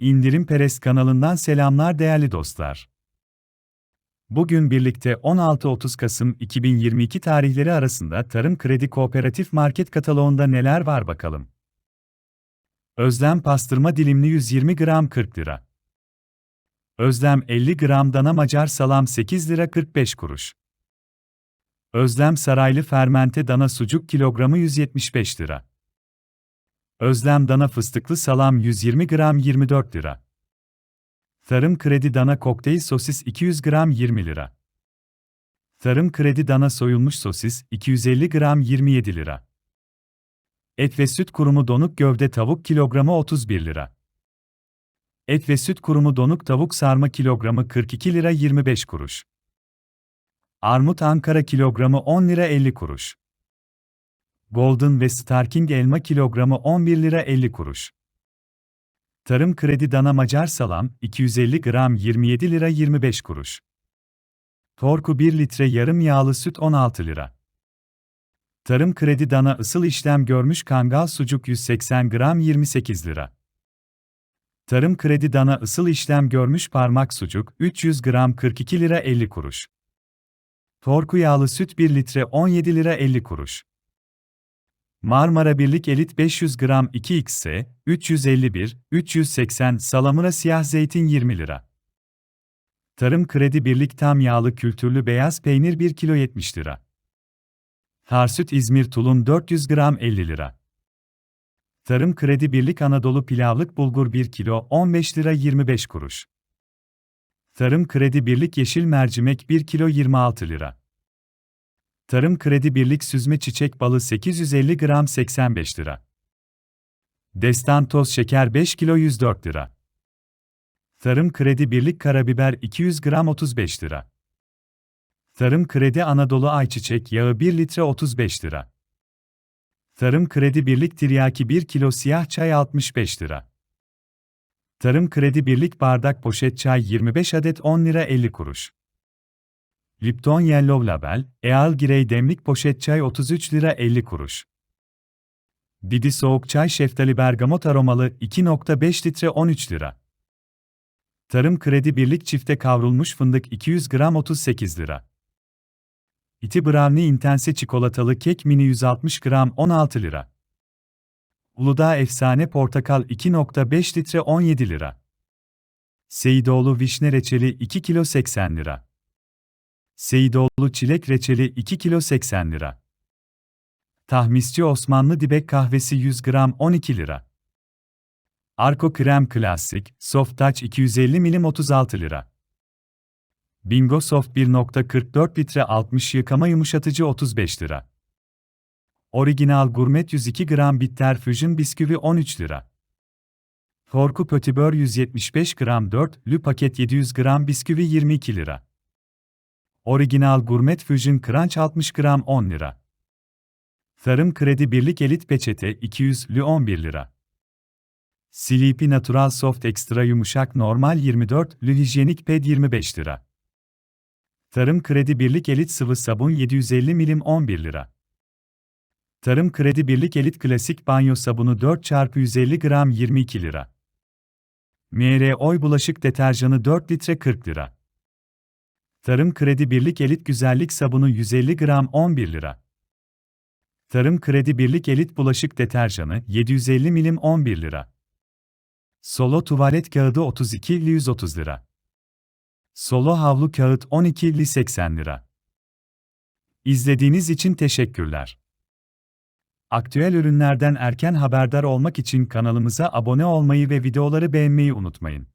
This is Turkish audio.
İndirim Peres kanalından selamlar değerli dostlar. Bugün birlikte 16-30 Kasım 2022 tarihleri arasında Tarım Kredi Kooperatif Market kataloğunda neler var bakalım. Özlem pastırma dilimli 120 gram 40 lira. Özlem 50 gram dana macar salam 8 lira 45 kuruş. Özlem saraylı fermente dana sucuk kilogramı 175 lira. Özlem dana fıstıklı salam 120 gram 24 lira. Tarım kredi dana kokteyl sosis 200 gram 20 lira. Tarım kredi dana soyulmuş sosis 250 gram 27 lira. Et ve süt kurumu donuk gövde tavuk kilogramı 31 lira. Et ve süt kurumu donuk tavuk sarma kilogramı 42 lira 25 kuruş. Armut Ankara kilogramı 10 lira 50 kuruş. Golden ve Starking elma kilogramı 11 lira 50 kuruş. Tarım Kredi Dana Macar Salam 250 gram 27 lira 25 kuruş. Torku 1 litre yarım yağlı süt 16 lira. Tarım Kredi Dana ısıl işlem görmüş kangal sucuk 180 gram 28 lira. Tarım Kredi Dana ısıl işlem görmüş parmak sucuk 300 gram 42 lira 50 kuruş. Torku yağlı süt 1 litre 17 lira 50 kuruş. Marmara Birlik Elit 500 gram 2XS, 351, 380 salamura siyah zeytin 20 lira. Tarım Kredi Birlik tam yağlı kültürlü beyaz peynir 1 kilo 70 lira. Tarsüt İzmir tulum 400 gram 50 lira. Tarım Kredi Birlik Anadolu pilavlık bulgur 1 kilo 15 lira 25 kuruş. Tarım Kredi Birlik yeşil mercimek 1 kilo 26 lira. Tarım Kredi Birlik süzme çiçek balı 850 gram 85 lira. Destan toz şeker 5 kilo 104 lira. Tarım Kredi Birlik karabiber 200 gram 35 lira. Tarım Kredi Anadolu ayçiçek yağı 1 litre 35 lira. Tarım Kredi Birlik tiryaki 1 kilo siyah çay 65 lira. Tarım Kredi Birlik bardak poşet çay 25 adet 10 lira 50 kuruş. Lipton Yellow Label, Eal Girey demlik poşet çay 33 lira 50 kuruş. Didi soğuk çay şeftali bergamot aromalı 2.5 litre 13 lira. Tarım Kredi Birlik çifte kavrulmuş fındık 200 gram 38 lira. İti Brownie intense çikolatalı kek mini 160 gram 16 lira. Uludağ efsane portakal 2.5 litre 17 lira. Seyidoğlu vişne reçeli 2 kilo 80 lira. Seyidoğlu çilek reçeli 2 kilo 80 lira. Tahmisçi Osmanlı dibek kahvesi 100 gram 12 lira. Arko krem klasik, soft touch 250 milim 36 lira. Bingo Soft 1.44 litre 60 yıkama yumuşatıcı 35 lira. Original Gourmet 102 gram bitter füzyon bisküvi 13 lira. Torku Pötibör 175 gram 4 lü paket 700 gram bisküvi 22 lira. Original Gourmet Fusion Crunch 60 gram 10 lira. Tarım Kredi Birlik Elit Peçete 200 lü 11 lira. Sleepy Natural Soft Extra Yumuşak Normal 24 lü Hijyenik Ped 25 lira. Tarım Kredi Birlik Elit Sıvı Sabun 750 milim 11 lira. Tarım Kredi Birlik Elit Klasik Banyo Sabunu 4 x 150 gram 22 lira. MR Oy Bulaşık Deterjanı 4 litre 40 lira. Tarım Kredi Birlik Elit Güzellik Sabunu 150 gram 11 lira. Tarım Kredi Birlik Elit Bulaşık Deterjanı 750 milim 11 lira. Solo tuvalet kağıdı 32 130 lira. Solo havlu kağıt 12 80 lira. İzlediğiniz için teşekkürler. Aktüel ürünlerden erken haberdar olmak için kanalımıza abone olmayı ve videoları beğenmeyi unutmayın.